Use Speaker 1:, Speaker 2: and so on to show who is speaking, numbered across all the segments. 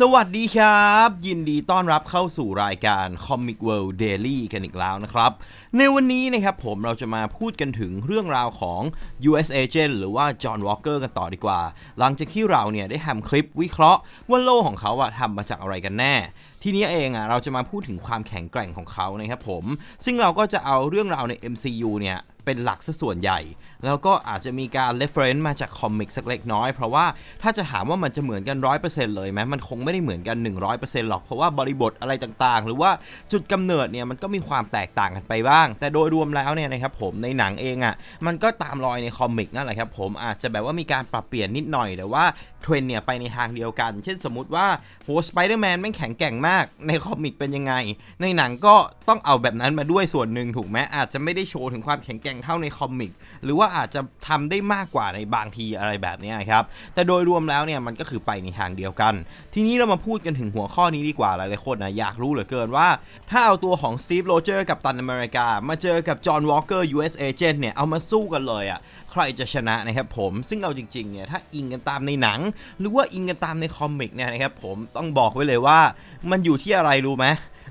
Speaker 1: สวัสดีครับ ยินดีต้อนรับเข้าสู่รายการ Comic World Daily กันอีกแล้วนะครับ ในวันนี้นะครับผมเราจะมาพูดกันถึงเรื่องราวของ US Agent หรือว่า John Walker กันต่อดีกว่า หลังจากที่เราเนี่ยได้ทำคลิปวิเคราะห์ว่าโล่ของเขาอะทำมาจากอะไรกันแน่ทีนี้เองอะเราจะมาพูดถึงความแข็งแกร่งของเขานะครับผม ซึ่งเราก็จะเอาเรื่องราวใน MCU เนี่ย เป็นหลักซะส่วนใหญ่ แล้วก็อาจจะมีการ reference มาจากคอมิกสักเล็กน้อย เพราะว่าถ้าจะถามว่ามันจะเหมือนกัน 100%เลยไหมมันคงไม่ได้เหมือนกัน 100%หรอก เพราะว่าบริบทอะไรต่างๆ หรือว่าจุดกำเนิดเนี่ยมันก็มีความแตกต่างกันไปบ้าง แต่โดยรวมแล้วเนี่ยนะครับผมในหนังเองอะมันก็ตามรอยในคอมิกนั่นแหละครับผมอาจจะแบบว่ามีการปรับเปลี่ยนนิดหน่อยแต่ว่าเทรนเนี่ยไปในทางเดียวกัน เช่นสมมติว่าโหสไปเดอร์แมนแม่งแข็งแกร่งมากในคอมิกเป็นยังไง ในหนังก็ต้องเอาแบบนั้นมาด้วยส่วนหนึ่งถูกไหมอาจจะไม่ได้โชว์ถึงความแข็งแกร่งเท่าในคอมิกหรือว่าอาจจะทำได้มากกว่าในบางทีอะไรแบบนี้ครับแต่โดยรวมแล้วเนี่ยมันก็คือไปในทางเดียวกัน ทีนี้เรามาพูดกันถึงหัวข้อนี้ดีกว่าหลายๆคนนะอยากรู้เหลือเกินว่า ถ้าเอาตัวของสตีฟโรเจอร์กับตันอเมริกา มาเจอกับจอห์นวอลเกอร์ US Agent เนี่ยเอามาสู้กันเลยอะ่ะใครจะชนะนะครับผมซึ่งเอาจริงๆเนี่ยถ้าอิงกันตามในหนัง หรือว่าอิงกันตามในคอมิกเนี่ยนะครับผมต้องบอกไว้เลยว่ามันอยู่ที่อะไรรู้ไหม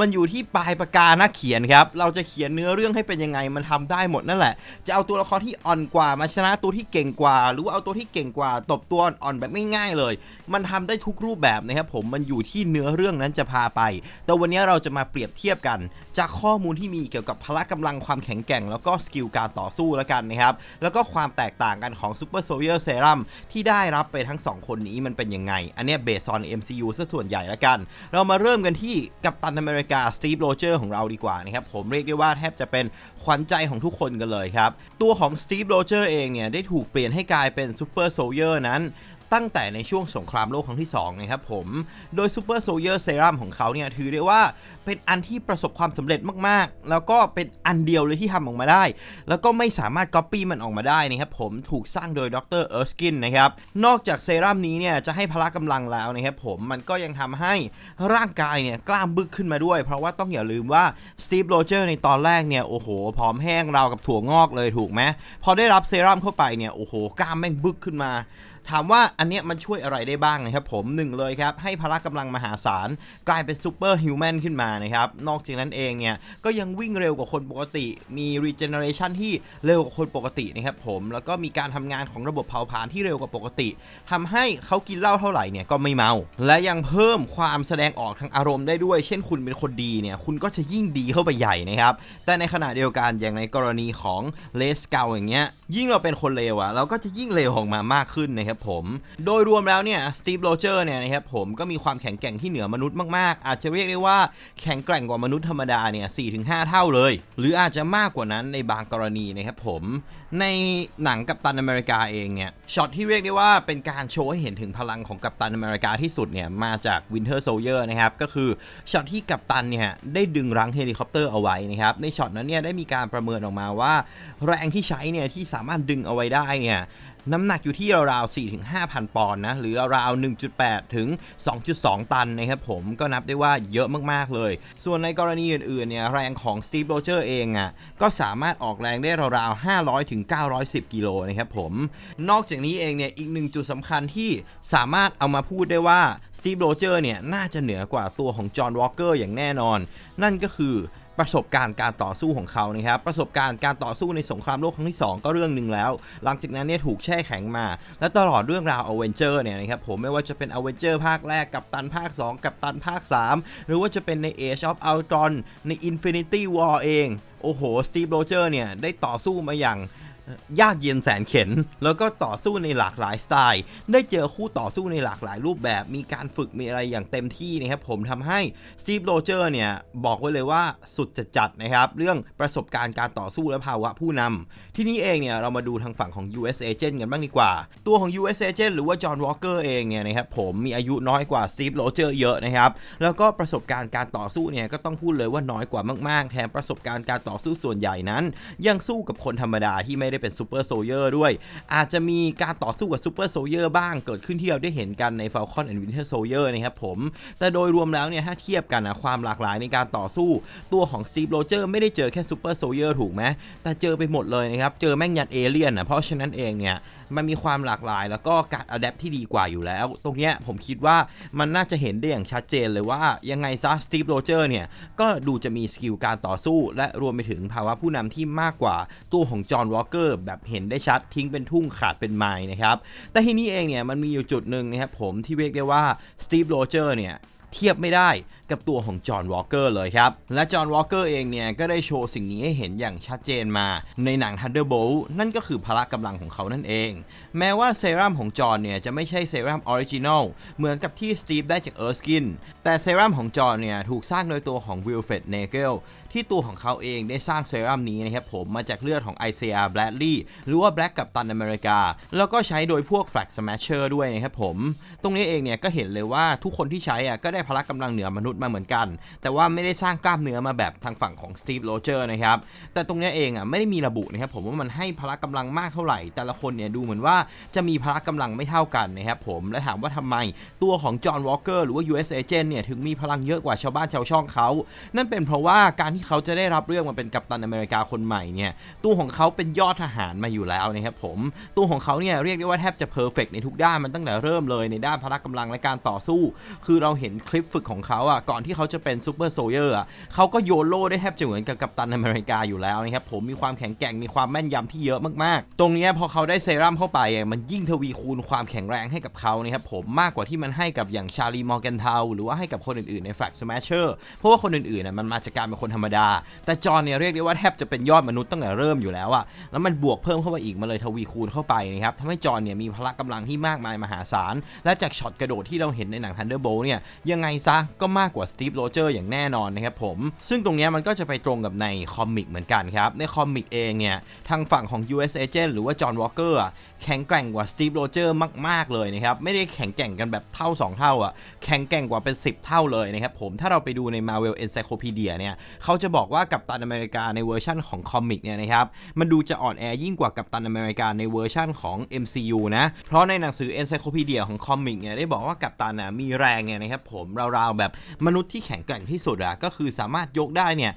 Speaker 1: มันอยู่ที่ปลายปากกานักเขียนครับ เราจะเขียนเนื้อเรื่องให้เป็นยังไงมันทำได้หมดนั่นแหละ จะเอาตัวละครที่อ่อนกว่ามาชนะตัวที่เก่งกว่า หรือว่าเอาตัวที่เก่งกว่า ตบตัวอ่อนๆแบบง่ายๆเลย มันทำได้ทุกรูปแบบนะครับผมมันอยู่ที่เนื้อเรื่องนั้นจะพาไป แต่วันนี้เราจะมาเปรียบเทียบกัน จากข้อมูลที่มีเกี่ยวกับพละกำลังความแข็งแกร่ง แล้วก็สกิลการต่อสู้แล้วกันนะครับแล้วก็ความแตกต่างกันของ Super Soldier Serum ที่ได้รับไปทั้ง 2 คนนี้มันเป็นยังไง อันนี้เบสออน MCU ซะส่วนใหญ่แล้วกัน เรามาเริ่มกันที่กัปตันอเมริกาสตีฟโรเจอร์ของเราดีกว่านะครับ ผมเรียกได้ว่าแทบจะเป็นขวัญใจของทุกคนกันเลยครับ ตัวของสตีฟโรเจอร์เองเนี่ย ได้ถูกเปลี่ยนให้กลายเป็นซูเปอร์โซเยอร์นั้น ตั้งแต่ในช่วงสงครามโลกครั้งที่2นะครับผม โดย Super Soldier Serum ของเขาเนี่ยถือได้ว่าเป็นอันที่ประสบความสำเร็จมากๆ แล้วก็เป็นอันเดียวเลยที่ทำออกมาได้ แล้วก็ไม่สามารถก๊อปปี้มันออกมาได้นะครับผมถูกสร้างโดยดรเอิร์สกินนะครับ นอกจากเซรั่มนี้เนี่ยจะให้พละกำลังแล้วนะครับผมมันก็ยังทำให้ร่างกายเนี่ยกล้ามบึกขึ้นมาด้วย เพราะว่าต้องอย่าลืมว่าสตีฟโรเจอร์ในตอนแรกเนี่ยโอ้โหผอมแห้งราวกับถั่วงอกเลยถูกไหมพอได้รับเซรั่มเข้าไปเนี่ยโอ้โหกล้ามแม่งบึกขึ้นมา ถามว่าอันเนี้ยมันช่วยอะไรได้บ้างนะครับผมหนึ่งเลยครับ ให้พละกำลังมหาศาล กลายเป็นซูเปอร์ฮิวแมนขึ้นมานะครับ นอกจากนั้นเองเนี่ย ก็ยังวิ่งเร็วกว่าคนปกติ มีรีเจเนเรชันที่เร็วกว่าคนปกตินะครับผม แล้วก็มีการทำงานของระบบเผาผลาญที่เร็วกว่าปกติทำให้เขากินเหล้าเท่าไหร่เนี่ยก็ไม่เมา และยังเพิ่มความแสดงออกทางอารมณ์ได้ด้วย เช่นคุณเป็นคนดีเนี่ยคุณก็จะยิ่งดีเข้าไปใหญ่นะครับแต่ในขณะเดียวกันอย่างในกรณีของเลสเกลอย่างเงี้ยยิ่งเราเป็นคนเลวอะเราก็จะยิ่งเลวออกมามากขึ้นนะครับผม โดยรวมแล้วเนี่ยสตีฟโรเจอร์เนี่ยนะครับผมก็มีความแข็งแกร่งที่เหนือมนุษย์มากๆ อาจจะเรียกได้ว่าแข็งแกร่งกว่ามนุษย์ธรรมดาเนี่ย4-5เท่าเลย หรืออาจจะมากกว่านั้นในบางกรณีนะครับผม ในหนังกัปตันอเมริกาเองเนี่ยช็อตที่เรียกได้ว่าเป็นการโชว์ให้เห็นถึงพลังของกัปตันอเมริกาที่สุดเนี่ยมาจาก Winter Soldier นะครับก็คือช็อตที่กัปตันเนี่ยได้ดึงรั้งเฮลิคอปเตอร์เอาไว้นะครับในช็อตนั้นเนี่ยได้มีการประเมินออกมาว่า แรงที่ใช้เนี่ยที่สามารถดึงเอาไว้ได้เนี่ย น้ำหนักอยู่ที่ราวๆ4ถึง5,000 ปอนด์นะ หรือราวๆ1.8 ถึง 2.2 ตันนะครับผมก็นับได้ว่าเยอะมากๆเลย ส่วนในกรณีอื่นๆเนี่ยแรงของสตีฟโรเจอร์เองอะ่ะก็สามารถออกแรงได้ราวๆ500 ถึง 910 กิโลนะครับผม นอกจากนี้เองเนี่ยอีกหนึ่งจุดสำคัญที่สามารถเอามาพูดได้ว่าสตีฟโรเจอร์เนี่ยน่าจะเหนือกว่าตัวของจอห์นวอลเกอร์อย่างแน่นอน นั่นก็คือ ประสบการณ์การต่อสู้ของเขานะครับประสบการณ์การต่อสู้ในสงครามโลกครั้งที่ 2 ก็เรื่องหนึ่งแล้ว หลังจากนั้นเนี่ยถูกแช่แข็งมา และตลอดเรื่องราวอเวนเจอร์เนี่ยนะครับผมไม่ว่าจะเป็นอเวนเจอร์ภาคแรกกับตันภาค 2 กับตันภาค 3 หรือว่าจะเป็นใน Age of Ultron ใน Infinity War เอง โอ้โหสตีฟโรเจอร์เนี่ยได้ต่อสู้มาอย่าง ยากเย็นแสนเข็น แล้วก็ต่อสู้ในหลากหลายสไตล์ ได้เจอคู่ต่อสู้ในหลากหลายรูปแบบ มีการฝึกมีอะไรอย่างเต็มที่นะครับผมทำให้สตีฟโรเจอร์เนี่ย บอกไว้เลยว่าสุดจัดๆนะครับ เรื่องประสบการณ์การต่อสู้และภาวะผู้นำที่นี้เองเนี่ย เรามาดูทางฝั่งของ US Agent กันบ้างดีกว่า ตัวของ US Agent หรือว่าจอห์นวอลเกอร์เองเนี่ยนะครับผมมีอายุน้อยกว่าสตีฟโรเจอร์เยอะนะครับแล้วก็ประสบการณ์การต่อสู้เนี่ยก็ต้องพูดเลยว่าน้อยกว่ามากๆ แถมประสบการณ์การต่อสู้ส่วนใหญ่นั้น ยังสู้กับคนธรรมดาที่ไม่ได้ได้เป็นซูเปอร์โซเยอร์ด้วย อาจจะมีการต่อสู้กับซูเปอร์โซเยอร์บ้างเกิดขึ้นที่เราได้เห็นกันใน Falcon and Winter Soldier นะครับผม แต่โดยรวมแล้วเนี่ยถ้าเทียบกันนะความหลากหลายในการต่อสู้ ตัวของสตีฟโรเจอร์ไม่ได้เจอแค่ซูเปอร์โซเยอร์ถูกไหมแต่เจอไปหมดเลยนะครับ เจอแม่งยันเอเลี่ยนนะเพราะฉะนั้นเองเนี่ยมันมีความหลากหลาย แล้วก็การอัดแอปที่ดีกว่าอยู่แล้ว ตรงเนี้ยผมคิดว่ามันน่าจะเห็นได้อย่างชัดเจนเลยว่ายังไงซะ Steve Rogers เนี่ย ก็ดูจะมีสกิลการต่อสู้ และรวมไปถึงภาวะผู้นำที่มากกว่าตัวของจอห์นวอลเกอร์แบบเห็นได้ชัดทิ้งเป็นทุ่งขาดเป็นไม้นะครับแต่ที่นี้เองเนี่ยมันมีอยู่จุดหนึ่งนะครับผมที่เรียกได้ว่า Steve Rogers เนี่ย เทียบไม่ได้กับตัวของจอห์นวอลเกอร์เลยครับ และจอห์นวอลเกอร์เองเนี่ยก็ได้โชว์สิ่งนี้ให้เห็นอย่างชัดเจนมาในหนัง Thunderbolt นั่นก็คือพละกำลังของเขานั่นเอง แม้ว่าเซรั่มของจอห์นเนี่ยจะไม่ใช่เซรั่มออริจินอลเหมือนกับที่สตีฟได้จากเอิร์สกิน แต่เซรั่มของจอห์นเนี่ยถูกสร้างโดยตัวของวิลเฟดเนเกลที่ตัวของเขาเองได้สร้างเซรั่มนี้นะครับผมมาจากเลือดของไอเซียแบลดลีย์หรือว่าแบล็กกับตันอเมริกา แล้วก็ใช้โดยพวกแฟลกสแมชเชอร์ด้วยนะครับผม ตรงนี้เองเนี่ยก็เห็นเลยว่าทุกคนที่ใช้อะก็ได้พละกำลังเหนือมนุษย์มาเหมือนกัน แต่ว่าไม่ได้สร้างกล้ามเนื้อมาแบบทางฝั่งของสตีฟโรเจอร์นะครับแต่ตรงนี้เองอะไม่ได้มีระบุนะครับผมว่ามันให้พละกำลังมากเท่าไหร่ แต่ละคนเนี่ยดูเหมือนว่าจะมีพละกำลังไม่เท่ากันนะครับผมและถามว่าทำไมตัวของจอห์นวอลเกอร์หรือว่า US Agent เนี่ยถึงมีพลังเยอะกว่าชาวบ้านชาวช่องเขา นั่นเป็นเพราะว่าการที่เขาจะได้รับเรื่องมาเป็นกัปตันอเมริกาคนใหม่เนี่ยตัวของเขาเป็นยอดทหารมาอยู่แล้วนะครับผมตัวของเขาเนี่ยเรียกได้ว่าแทบจะเพอร์เฟกในทุกด้านมันตั้งแต่เริ่มเลยในด้านพละกำลังและการต่อสู้ คือเราเห็นคลิปฝึกของเขาอะก่อนที่เขาจะเป็นซูเปอร์โซเยอร์อะเขาก็โยนโล่ได้แทบจะเหมือนกับกัปตันอเมริกาอยู่แล้วนะครับผมมีความแข็งแกร่งมีความแม่นยำที่เยอะมากๆ ตรงนี้พอเขาได้เซรั่มเข้าไปอะมันยิ่งทวีคูณความแข็งแรงให้กับเขานะครับผมมากกว่าที่มันให้กับอย่างชาลีมอร์แกนเทาหรือว่าให้กับคนอื่นๆในแฟลกสแมชเชอร์เพราะว่าคนอื่นๆน่ะมันมาจากการเป็นคนธรรมดา แต่จอห์นเนี่ยเรียกได้ว่าแทบจะเป็นยอดมนุษย์ตั้งแต่เริ่มอยู่แล้วอะแล้วมันบวกเพิ่มเข้าไปอีกมาเลยทวีคูณเข้าไปนะครับทำให้จอห์นเนี่ยมีพละกำลังที่มากมายมหาศาลและจากช็อตกระโดดที่เราเห็นในหนัง Thunderbolt เนี่ยยังไงซะก็มากกว่าสตีฟโรเจอร์อย่างแน่นอนนะครับผมซึ่งตรงนี้มันก็จะไปตรงกับในคอมิกเหมือนกันครับ ในคอมิกเองเนี่ยทางฝั่งของ US Agent หรือว่าจอห์นวอลเกอร์แข็งแกร่งกว่าสตีฟโรเจอร์มาก ๆ เลยนะครับ ไม่ได้แข็งแกร่งกันแบบเท่า 2 เท่าอะแข็งแกร่งกว่าเป็น 10 เท่าเลยนะครับผมถ้าเราไปดูใน Marvel Encyclopedia เนี่ยเขาจะบอกว่ากัปตันอเมริกาในเวอร์ชั่นของคอมิกเนี่ยนะครับมันดูจะอ่อนแอยิ่งกว่ากัปตันอเมริกาในเวอร์ชั่นของ MCU นะเพราะในหนังสือ Encyclopedia ของคอมิกเนี่ยได้บอกว่ากัปตันนะมีแรงเนี่ยนะครับผมราวๆแบบมนุษย์ที่แข็งแกร่งที่สุดอะก็คือสามารถยกได้เนี่ย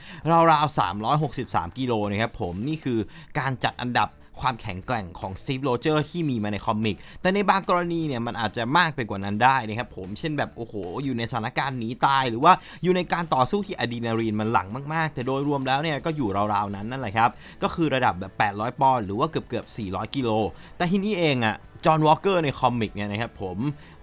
Speaker 1: ราวๆ363กิโลนะครับผมนี่คือการจัดอันดับความแข็งแกร่งของสตีฟโรเจอร์ที่มีมาในคอมิก แต่ในบางกรณีเนี่ยมันอาจจะมากไปกว่านั้นได้นะครับผม เช่นแบบโอ้โห อยู่ในสถานการณ์หนีตาย หรือว่าอยู่ในการต่อสู้ที่อะดรีนาลีนมันหลั่งมากๆ แต่โดยรวมแล้วเนี่ยก็อยู่ราวๆนั้นนั่นแหละครับ ก็คือระดับแบบ 800 ปอนด์หรือว่าเกือบเกือบ400 กิโล แต่ทีนี้เองอะ จอห์นวอลเกอร์ในคอมิกเนี่ยนะครับผม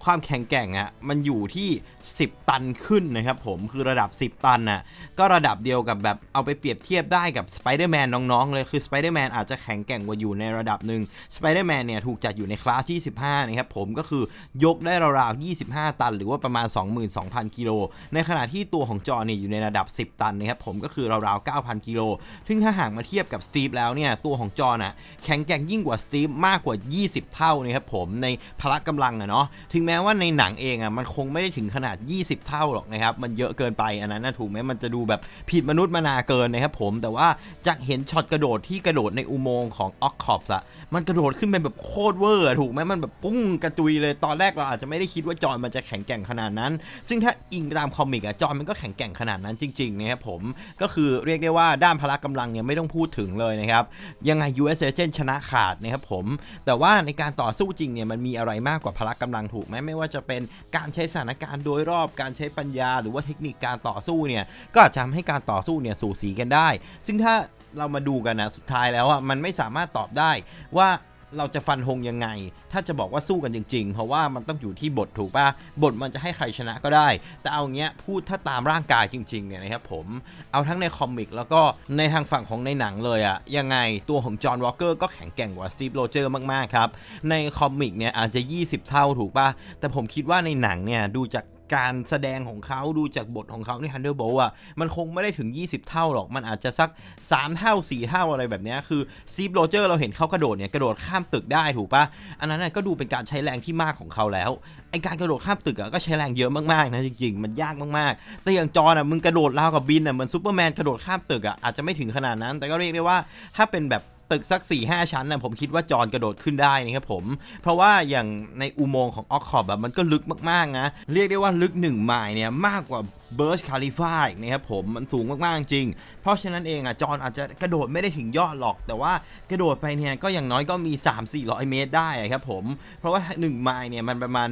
Speaker 1: ความแข็งแกร่งอะ่ะมันอยู่ที่ 10 ตันขึ้นนะครับผมคือระดับ 10 ตันน่ะก็ระดับเดียวกับแบบเอาไปเปรียบเทียบได้กับสไปเดอร์แมนน้องๆเลยคือสไปเดอร์แมนอาจจะแข็งแกร่งกว่าอยู่ในระดับหนึ่งสไปเดอร์แมนเนี่ยถูกจัดอยู่ในคลาส25นะครับผมก็คือยกได้ราวๆ25 ตัน หรือว่าประมาณ 22,000กิโลในขณะที่ตัวของจอห์นเนี่ยอยู่ในระดับ 10 ตันนะครับผมก็คือราวๆ9,000กิโลซึ่งถ้าห่ากมาเทียบกับสตีฟแล้วเนี่ยตัวของจอห์นอะแข็งแกร่งยิ่งกว่าสตีฟมากกว่า 20 เท่านะครับผมในพละกำลังอะเนาะถึงแม้ว่าในหนังเองอะมันคงไม่ได้ถึงขนาด 20 เท่าหรอกนะครับมันเยอะเกินไปอันนั้นนะถูกไหมมันจะดูแบบผิดมนุษย์มานาเกินนะครับผมแต่ว่าจากเห็นช็อตกระโดดที่กระโดดในอุโมงค์ของออกคอปส์อะมันกระโดดขึ้นไปแบบโคตรเวอร์ถูกไหมมันแบบปุ้งกระจุยเลยตอนแรกเราอาจจะไม่ได้คิดว่าจอห์นมันจะแข็งแกร่งขนาดนั้น ซึ่งถ้าอิงตามคอมิกอะจอห์นมันก็แข็งแกร่งขนาดนั้นจริงๆนะครับผมก็คือเรียกได้ว่าด้านพละกำลังเนี่ยไม่ต้องพูดถึงเลยนะครับยังไง US Agent ชนะขาดนะครับผมแต่ว่าในการต่อสู้จริงเนี่ยมันมีอะไรมากกว่าพละกำลังถูกไหมไม่ว่าจะเป็นการใช้สถานการณ์โดยรอบการใช้ปัญญา หรือว่าเทคนิคการต่อสู้เนี่ยก็อาจจะทำให้การต่อสู้เนี่ยสูสีกันได้ ซึ่งถ้าเรามาดูกันนะสุดท้ายแล้วอะมันไม่สามารถตอบได้ว่า เราจะฟันธงยังไง ถ้าจะบอกว่าสู้กันจริง ๆ เพราะว่ามันต้องอยู่ที่บทถูกป่ะ บทมันจะให้ใครชนะก็ได้ แต่เอาเงี้ยพูดถ้าตามร่างกายจริงๆเนี่ยนะครับผม เอาทั้งในคอมิกแล้วก็ในทางฝั่งของในหนังเลยอะยังไงตัวของจอห์นวอลเกอร์ก็แข็งแกร่งกว่าสตีฟโรเจอร์มากๆครับ ในคอมิกเนี่ยอาจจะ 20 เท่าถูกป่ะ แต่ผมคิดว่าในหนังเนี่ยดูจาก การแสดงของเขาดูจากบทของเขาใน Thunderbolt อะมันคงไม่ได้ถึง 20 เท่าหรอก มันอาจจะสัก 3 เท่า 4 เท่าอะไรแบบนี้คือซีฟโรเจอร์เราเห็นเขากระโดดเนี่ย กระโดดข้ามตึกได้ถูกปะอันนั้นก็ดูเป็นการใช้แรงที่มากของเขาแล้วไอการกระโดดข้ามตึกอะก็ใช้แรงเยอะมากๆนะจริงๆ มันยากมากๆ แต่อย่างจอห์นอะมึงกระโดดราวกับบินอะเหมือนซูเปอร์แมนกระโดดข้ามตึกอะอาจจะไม่ถึงขนาดนั้น แต่ก็เรียกได้ว่าถ้าเป็นแบบ ตึกสัก4 5ชั้นนะผมคิดว่าจอนกระโดดขึ้นได้นะครับผม เพราะว่าอย่างในอุโมงค์ของออกคอบแบบมันก็ลึกมากๆนะ เรียกได้ว่าลึก1ไมล์เนี่ยมากกว่า เบิร์ชคาลิฟาอีกนะครับผมมันสูงมากๆจริง เพราะฉะนั้นเองอะจอนอาจจะกระโดดไม่ได้ถึงยอดหรอก แต่ว่ากระโดดไปเนี่ยก็อย่างน้อยก็มี 3-400 เมตรได้ครับผม เพราะว่า 1 ไมล์เนี่ยมันประมาณ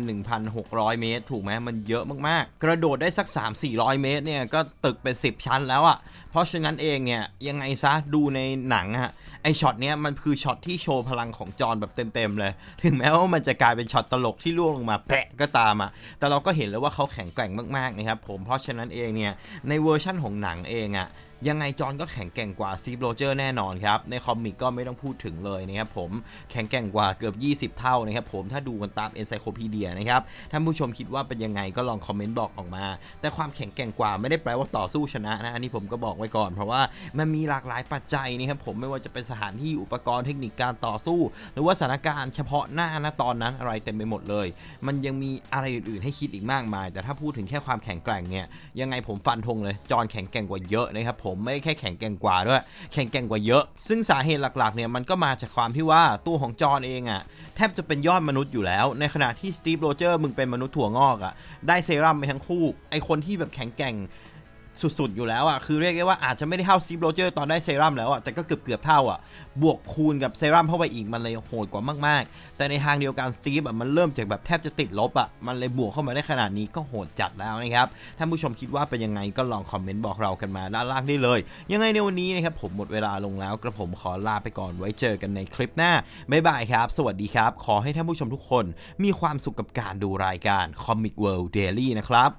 Speaker 1: 1,600 เมตร ถูกไหมมันเยอะมากๆ กระโดดได้สัก 3-400 เมตรเนี่ยก็ตึกเป็น 10 ชั้นแล้วอะเพราะฉะนั้นเองเนี่ยยังไงซะดูในหนังอะไอช็อตเนี้ยมันคือช็อตที่โชว์พลังของจอห์นแบบเต็มๆเลย ถึงแม้ว่ามันจะกลายเป็นช็อตตลกที่ล่วงลงมาแปะก็ตามอะแต่เราก็เห็นแล้วว่าเขาแข็งแกร่งมากๆนะครับผมเพราะฉะนั้นเองเนี่ยในเวอร์ชั่นของหนังเองอะ ยังไงจอห์นก็แข็งแกร่งกว่าซีฟโรเจอร์แน่นอนครับ ในคอมิกก็ไม่ต้องพูดถึงเลยนะครับผมแข็งแกร่งกว่าเกือบ 20 เท่านะครับผมถ้าดูกันตาม Encyclopedia นะครับท่านผู้ชมคิดว่าเป็นยังไงก็ลองคอมเมนต์บอกออกมา แต่ความแข็งแกร่งกว่าไม่ได้แปลว่าต่อสู้ชนะนะอันนี้ผมก็บอกไว้ก่อน เพราะว่ามันมีหลากหลายปัจจัยนะครับผมไม่ว่าจะเป็นสถานที่อุปกรณ์เทคนิคการต่อสู้ หรือว่าสถานการณ์เฉพาะหน้าณตอนนั้นอะไรเต็มไปหมดเลย มันยังมีอะไรอื่นๆให้คิดอีกมากมาย แต่ถ้าพูดถึงแค่ความแข็งแกร่งเนี่ยยังไงผมฟันธงเลยจอนแข็งแกร่งกว่าเยอะนะครับผมไม่แค่แข็งแกร่งกว่าด้วย แข็งแกร่งกว่าเยอะ ซึ่งสาเหตุหลักๆเนี่ยมันก็มาจากความที่ว่าตัวของจอห์นเองอะแทบจะเป็นยอดมนุษย์อยู่แล้ว ในขณะที่สตีฟโรเจอร์มึงเป็นมนุษย์ถั่วงอกอะได้เซรั่มไปทั้งคู่ไอคนที่แบบแข็งแกร่ง สุดๆ อยู่แล้วอะคือเรียกได้ว่าอาจจะไม่ได้เท่าซีโรเจอร์ตอนได้เซรั่มแล้วอะแต่ก็เกือบเกือบๆเท่าอะบวกคูณกับเซรั่มเข้าไปอีกมันเลยโหดกว่ามากๆ แต่ในทางเดียวกันสตีฟอะมันเริ่มจากแบบแทบจะติดลบอะมันเลยบวกเข้ามาได้ขนาดนี้ก็โหดจัดแล้วนะครับท่านผู้ชมคิดว่าเป็นยังไงก็ลองคอมเมนต์บอกเรากันมาด้านล่างได้เลย ยังไงในวันนี้นะครับผมหมดเวลาลงแล้วกระผมขอลาไปก่อนไว้เจอกันในคลิปหน้าบ๊ายบายครับ สวัสดีครับ ขอให้ท่านผู้ชมทุกคน มีความสุขกับการดูรายการ Comic World Daily นะครับ